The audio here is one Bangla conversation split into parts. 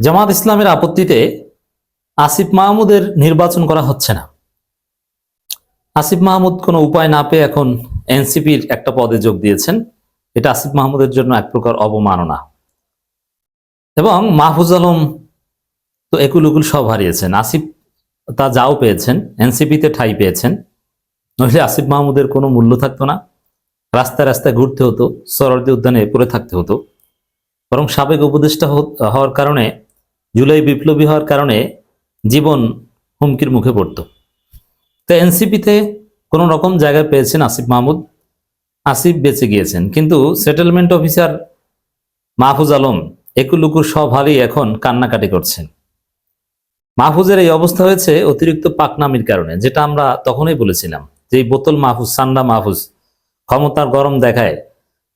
জামাত ইসলামের আপত্তিতে আসিফ মাহমুদের নির্বাচন করা হচ্ছে না। আসিফ মাহমুদ কোনো উপায় না পেয়ে এখন এনসিপির একটা পদে যোগ দিয়েছেন। এটা আসিফ মাহমুদের জন্য এক প্রকার অবমাননা। এবং মাহফুজ আলম তো একুল উকুল সব হারিয়েছেন। আসিফ তা যাও পেয়েছেন, এনসিপিতে ঠাই পেয়েছেন। নইলে আসিফ মাহমুদের কোনো মূল্য থাকতো না। রাস্তায় রাস্তায় ঘুরতে হতো সরদি উদ্যানে পড়ে থাকতে হতো। বরং সাবেক উপদেষ্টা হওয়ার কারণে জুলাই বিপ্লবী হওয়ার কারণে জীবন হুমকির মুখে পড়তো। তো এনসিপিতে কোনো রকম জায়গায় পেয়েছেন আসিফ মাহমুদ। আসিফ বেঁচে গিয়েছেন। কিন্তু সেটেলমেন্ট অফিসার মাহফুজ আলম একুলুকু সব হারিয়ে এখন কান্নাকাটি করছেন। মাহফুজের এই অবস্থা হয়েছে অতিরিক্ত পাকনামির কারণে, যেটা আমরা তখনই বলেছিলাম যে বোতল মাহফুজ, সান্ডা মাহফুজ ক্ষমতার গরম দেখায়,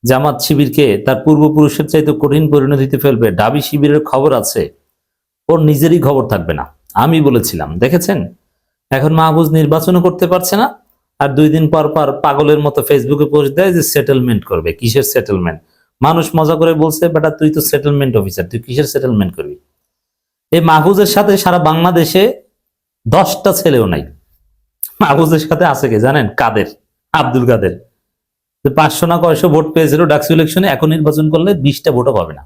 জামাত শিবিরকে তার পূর্বপুরুষের চাইতে কঠিন পরিণতিতে ফেলবে। ডাবি শিবিরের খবর আছে ওর নিজেরই খবর থাকবে না। আমি বলেছিলাম, দেখেছেন? এখন মাহফুজ নির্বাচনও করতে পারছে না, আর দুই দিন পর পর পাগলের মতো ফেসবুকে পোস্ট দেয় যে সেটেলমেন্ট করবে। কিসের সেটেলমেন্ট মানুষ মজা করে বলছে, বেটা, তুই তো সেটেলমেন্ট অফিসার তুই কিসের সেটেলমেন্ট করবি? এই মাহফুজের সাথে সারা বাংলাদেশে দশটা ছেলেও নাই। মাহফুজের সাথে আছে কে জানেন? কাদের? আব্দুল কাদের। পাঁচশো না কয়শো ভোট পেয়েছিল, ডাকসু ইলেকশনে, এখন নির্বাচন করলে বিশটা ভোটও পাবে না।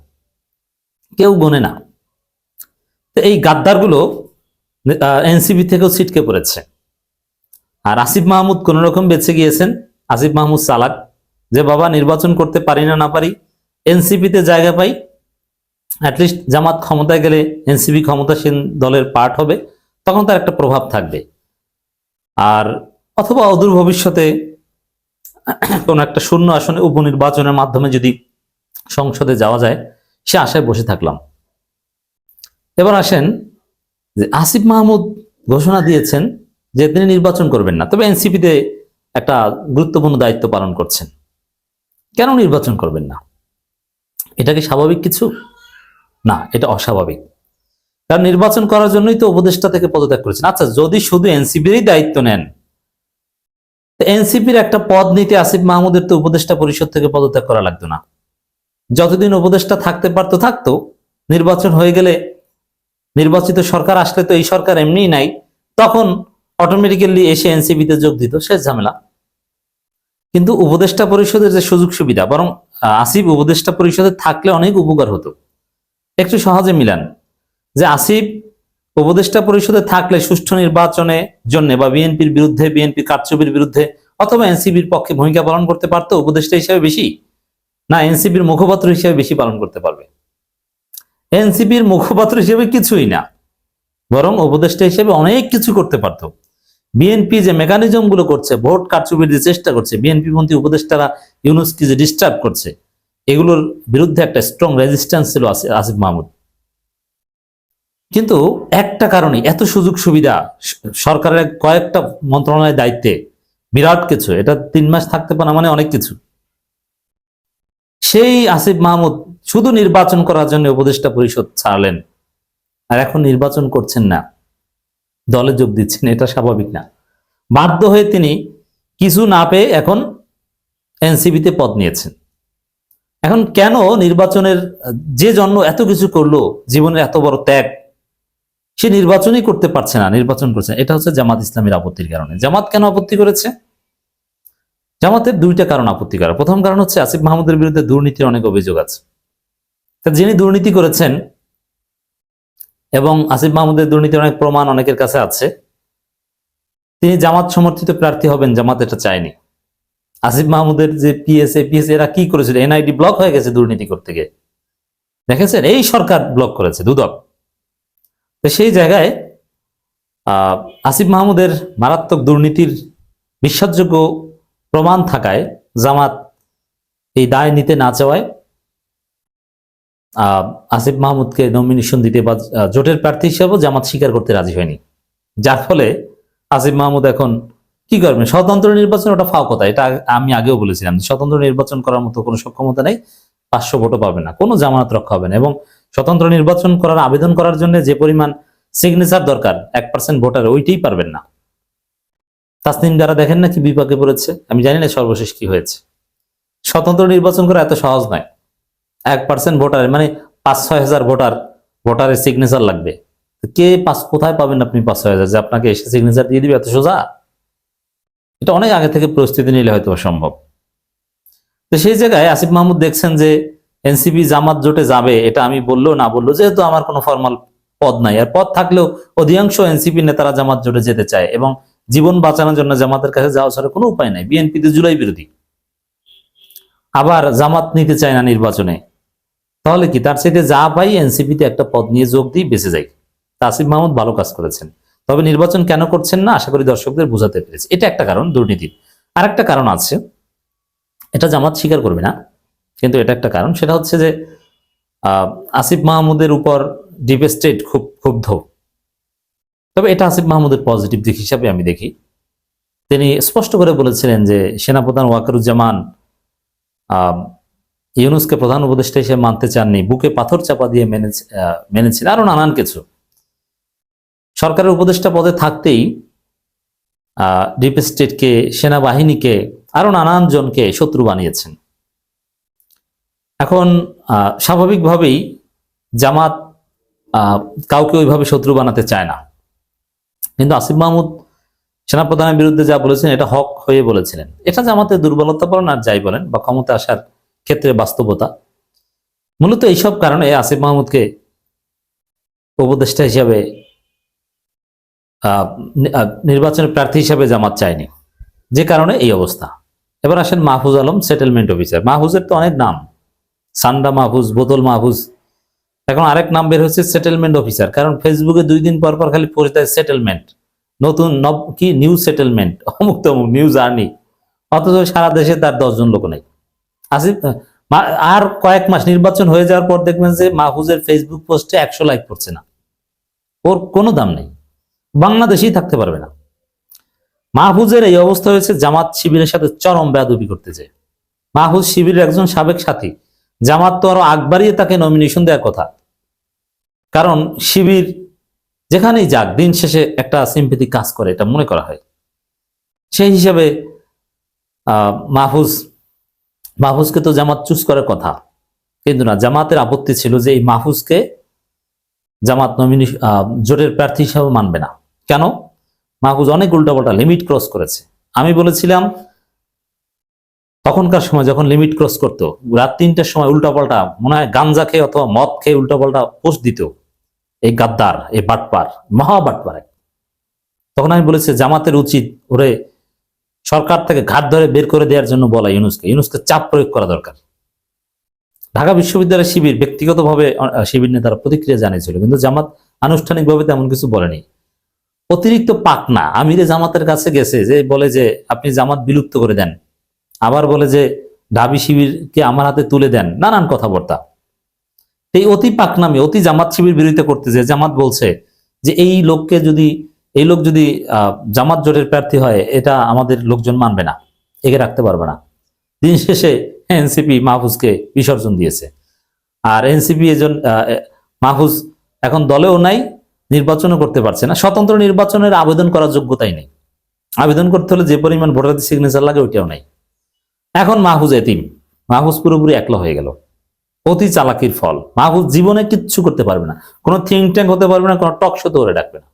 কেউ গনে না। তো এই গাদ্দারগুলো এনসিপি থেকেও ছিটকে পড়েছে। আর আসিফ মাহমুদ কোন রকম বেঁচে গিয়েছেন? আসিফ মাহমুদ সালাক যে বাবা, নির্বাচন করতে পারি না না পারি, এনসিপিতে জায়গা পাই অ্যাটলিস্ট জামাত ক্ষমতায় গেলে এনসিপি ক্ষমতাসীন দলের পার্ট হবে, তখন তার একটা প্রভাব থাকবে। আর অথবা অদূর ভবিষ্যতে কোন একটা শূন্য আসনে উপনির্বাচনের মাধ্যমে যদি সংসদে যাওয়া যায়, সে আশায় বসে থাকলাম। এবার আসেন যে আসিফ মাহমুদ ঘোষণা দিয়েছেন যে তিনি নির্বাচন করবেন না। তবে এনসিপিতে একটা গুরুত্বপূর্ণ দায়িত্ব পালন করছেন। কেন নির্বাচন করবেন না? এটা কি স্বাভাবিক কিছু? না, এটা অস্বাভাবিক। কারণ নির্বাচন করার জন্যই তো উপদেষ্টা থেকে পদত্যাগ করেছেন। আচ্ছা যদি শুধু এনসিপিরই দায়িত্ব নেন এনসিপির একটা পদ নিতে আসিফ মাহমুদের তো উপদেষ্টা পরিষদ থেকে পদত্যাগ করা লাগতো না। যতদিন উপদেষ্টা থাকতে পারতো থাকতো, নির্বাচন হয়ে গেলে নির্বাচিত সরকার আসলে তো এই সরকার এমনিই নাই। তখন অটোমেটিক্যালি এসে এনসিপিতে যোগ দিত, শেষ ঝামেলা। কিন্তু উপদেষ্টা পরিষদের যে সুযোগ সুবিধা, বরং আসিফ উপদেষ্টা পরিষদে থাকলে অনেক উপকার হতো। একটু সহজে মিলান। যে আসিফ উপদেষ্টা পরিষদে থাকলে সুষ্ঠু নির্বাচনে জন্য বা বিএনপির বিরুদ্ধে, বিএনপি কারচুপির বিরুদ্ধে, অথবা এনসিপির পক্ষে ভূমিকা পালন করতে পারতো উপদেষ্টা হিসেবে বেশি? না এনসিপির মুখপাত্র হিসেবে বেশি পালন করতে পারবে? এনসিপির মুখপাত্র হিসেবে কিছুই না, বরং উপদেষ্টা হিসেবে অনেক কিছু করতে পারতো। বিএনপি যে মেকানিজমগুলো করছে, ভোট কারচুপির যে চেষ্টা করছে বিএনপি পন্থী উপদেষ্টারা ইউনুসকে যে ডিস্টার্ব করছে, এগুলোর বিরুদ্ধে একটা স্ট্রং রেজিস্ট্যান্স ছিল আসি- আসিফ মাহমুদ। কিন্তু একটা কারণে এত সুযোগ সুবিধা সরকারের কয়েকটা মন্ত্রণালয়ের দায়িত্বে, বিরাট কিছু, এটা তিন মাস থাকতে পারে মানে অনেক কিছু। সেই আসিফ মাহমুদ শুধু নির্বাচন করার জন্য উপদেষ্টা পরিষদ ছাড়লেন। আর এখন নির্বাচন করছেন না। দলে যোগ দিচ্ছেন, এটা স্বাভাবিক না। বাধ্য হয়ে তিনি কিছু না পেয়ে এখন এনসিবিতে পদ নিয়েছেন। এখন কেন নির্বাচনের যে জন্য এত কিছু করল, জীবনের এত বড় ত্যাগ, সে নির্বাচনই করতে পারছে না, নির্বাচন করছে এটা হচ্ছে জামাত ইসলামের আপত্তির কারণে। জামাত কেন আপত্তি করেছে? জামাতের দুইটা কারণ আপত্তি করে প্রথম কারণ হচ্ছে আসিফ মাহমুদের বিরুদ্ধে দুর্নীতির অনেক অভিযোগ আছে। যিনি দুর্নীতি করেছেন এবং আসিফ মাহমুদের দুর্নীতির অনেক প্রমাণ অনেকের কাছে আছে, তিনি জামাত সমর্থিত প্রার্থী হবেন, জামাত এটা চায়নি। আসিফ মাহমুদের যে পিএসএ পিএসএ এরা কি করেছিল? এনআইডি ব্লক হয়ে গেছে দুর্নীতি করতে গিয়ে। দেখেছেন? এই সরকার ব্লক করেছে, দুদক। তো সেই জায়গায় আসিফ মাহমুদের মারাত্মক দুর্নীতির বিশ্বাসযোগ্য প্রমাণ থাকায় জামাত এই দায় নিতে না চাওয়ায় আসিফ মাহমুদকে নমিনেশন দিতে বা জোটের প্রার্থী হিসেবেও জামাত স্বীকার করতে রাজি হয়নি। যার ফলে আসিফ মাহমুদ এখন কি করবেন? স্বতন্ত্র নির্বাচন ওটা ফাও কথা এটা আমি আগেও বলেছিলাম স্বতন্ত্র নির্বাচন করার মতো কোনো সক্ষমতা নেই, পাঁচশো ভোটও পাবে না, কোনো জামানত রক্ষা হবে না এবং স্বতন্ত্র নির্বাচন করার আবেদন করার জন্য যে পরিমাণ সিগনেচার দরকার, এক পার্সেন্ট ভোটার ওইটাই পারবেন না। তাসনিম যারা দেখেন না কি বিপাকে পড়েছে, আমি জানি না সর্বশেষ কি হয়েছে। স্বতন্ত্র নির্বাচন করা এত সহজ নয়। এক পার্সেন্ট ভোটার মানে পাঁচ ছয় হাজার ভোটার, ভোটারের সিগনেচার লাগবে। কে পাস কোথায় পাবেন আপনি পাঁচ ছয় হাজার? যে আপনাকে এসে সিগনেচার দিয়ে দিবে, এত সোজা? এটা অনেক আগে থেকে প্রস্তুতি নিলে হয়তো সম্ভব। তো সেই জায়গায় আসিফ মাহমুদ দেখছেন যে এনসিপি জামাত জোটে যাবে, এটা আমি বলল না বলল যেহেতু আমার কোনো ফর্মাল পদ নাই। আর পদ থাকলেও অধিকাংশ এনসিপি নেতারা জামাত জোটে যেতে চায় এবং জীবন বাঁচানোর জন্য জামাতের কাছে যাওয়া ছাড়া কোনো উপায় নাই। বিএনপি তো জুলাই বিরোধী। আবার জামাত নিতে চায় না নির্বাচনে। তাহলে কি? তার সাথে যা পাই এনসিপিতে একটা পদ নিয়ে যোগ দিয়ে বেঁচে যাই। তা আসিফ মাহমুদ ভালো কাজ করেছেন। তবে নির্বাচন কেন করছেন না? আশা করি দর্শকদের বোঝাতে পেরেছি। এটা একটা কারণ, দুর্নীতির। আর একটা কারণ আছে। এটা জামাত স্বীকার করবে না। কিন্তু এটা একটা কারণ। সেটা হচ্ছে যে আসিফ মাহমুদের উপর ডিপ স্টেট খুব ক্ষুব্ধ। তবে এটা আসিফ মাহমুদের পজিটিভ দিক হিসাবে আমি দেখি। তিনি স্পষ্ট করে বলেছিলেন যে, সেনাপ্রধান ওয়াকারুজ্জামান ইউনুসকে প্রধান উপদেষ্টা হিসেবে মানতে চাননি, বুকে পাথর চাপা দিয়ে মেনে মেনেছেন, আরও নানান কিছু। সরকারের উপদেষ্টা পদে থাকতেই ডিপ স্টেটকে, সেনাবাহিনীকে, আরও নানান জনকে শত্রু বানিয়েছেন। এখন স্বাভাবিকভাবেই জামাত কাউকে ওইভাবে শত্রু বানাতে চায় না। কিন্তু আসিফ মাহমুদ সেনাপ্রধানের বিরুদ্ধে যা বলেছেন, এটা হক হয়ে বলেছিলেন। এটা জামাতের দুর্বলতা বলেন আর যাই বলেন বা ক্ষমতা আসার ক্ষেত্রে বাস্তবতা, মূলত এইসব কারণে আসিফ মাহমুদকে উপদেষ্টা হিসাবে নির্বাচনের প্রার্থী হিসাবে জামাত চায়নি। যে কারণে এই অবস্থা। এবার আসেন মাহফুজ আলম সেটেলমেন্ট অফিসার মাহফুজের তো অনেক নাম। সান্ডা মাহফুজ, বোতল মাহফুজ এখন আরেক নাম বের হচ্ছে সেটেলমেন্ট অফিসার কারণ ফেসবুকে দুই দিন পর পর খালি পড়ে দেয় সেটেলমেন্ট নতুন নব, কি নিউ সেটেলমেন্ট অমুক তমুক নিউ জার্নি অথচ সারা দেশে তার দশজন লোক নেই। আসিফ আর কয়েক মাস নির্বাচন হয়ে যাওয়ার পর দেখবেন যে মাহফুজের ফেসবুক পোস্টে একশো লাইক পড়ছে না। ওর কোনো দাম নেই। বাংলাদেশেই থাকতে পারবে না। মাহফুজের এই অবস্থা হয়েছে জামাত শিবিরের সাথে চরম বেয়াদবি করতেছে মাহফুজ শিবিরের একজন সাবেক সাথী। জামাত তো আরও আগ বাড়িয়ে তাকে নমিনেশন দেওয়ার কথা। কারণ শিবির যেখানেই যাক, দিন শেষে একটা সিম্পেথি কাজ করে, এটা মনে করা হয়। সেই হিসাবে মাহফুজ, মাহফুজকে তো জামাত চুজ করার কথা। কিন্তু না, জামাতের আপত্তি ছিল যে এই মাহফুজকে জামাত নমিনি জোটের প্রার্থী হিসাবে মানবে না। কেন? মাহফুজ অনেক উল্টাপাল্টা লিমিট ক্রস করেছে। আমি বলেছিলাম তখনকার সময় যখন লিমিট ক্রস করতো, রাত তিনটার সময় উল্টাপাল্টা মনে হয় গাঞ্জা খেয়ে অথবা মদ খেয়ে উল্টাপাল্টা পোস্ট দিত। এই গাদ্দার, এই বাটপার, মহা বাটপার তখন আমি বলেছি, জামাতের উচিত ওরে সরকার থেকে ঘাট ধরে বের করে দেওয়ার জন্য বলা ইউনুসকে। ইউনুসকে চাপ প্রয়োগ করা দরকার। ঢাকা বিশ্ববিদ্যালয় শিবির ব্যক্তিগতভাবে শিবির নেতারা প্রতিক্রিয়া জানিয়েছিল, কিন্তু জামাত আনুষ্ঠানিকভাবে তেমন কিছু বলেনি। অতিরিক্ত পাকনা, আমিরে জামাতের কাছে গেছে যে, বলে যে, আপনি জামাত বিলুপ্ত করে দেন। আবার বলে যে ঢাবি শিবিরকে আমার হাতে তুলে দেন। নানান কথাবার্তা। এই অতি পাকনামি, অতি জামাত শিবির বিরোধিতা করতেছে জামাত বলছে যে, এই লোককে যদি, এই লোক যদি জামাত জোটের প্রার্থী হয়, এটা আমাদের লোকজন মানবে না, একে রাখতে পারবে না। দিন শেষে এনসিপি মাহফুজকে বিসর্জন দিয়েছে। আর এনসিপি এজন মাহফুজ এখন দলেও নাই, নির্বাচনও করতে পারছে না। স্বতন্ত্র নির্বাচনের আবেদন করার যোগ্যতাই নেই। আবেদন করতে হলে যে পরিমাণ ভোটার সিগনেচার লাগে, ওইটাও নাই। এখন মাহফুজ এতিম। মাহফুজ পুরোপুরি একলা হয়ে গেল। অতি চালাকির ফল। মাহফুজ জীবনে কিচ্ছু করতে পারবে না। কোনো থিঙ্ক ট্যাঙ্ক হতে পারবে না, কোনো টক শো তো ওরে ডাকবে না।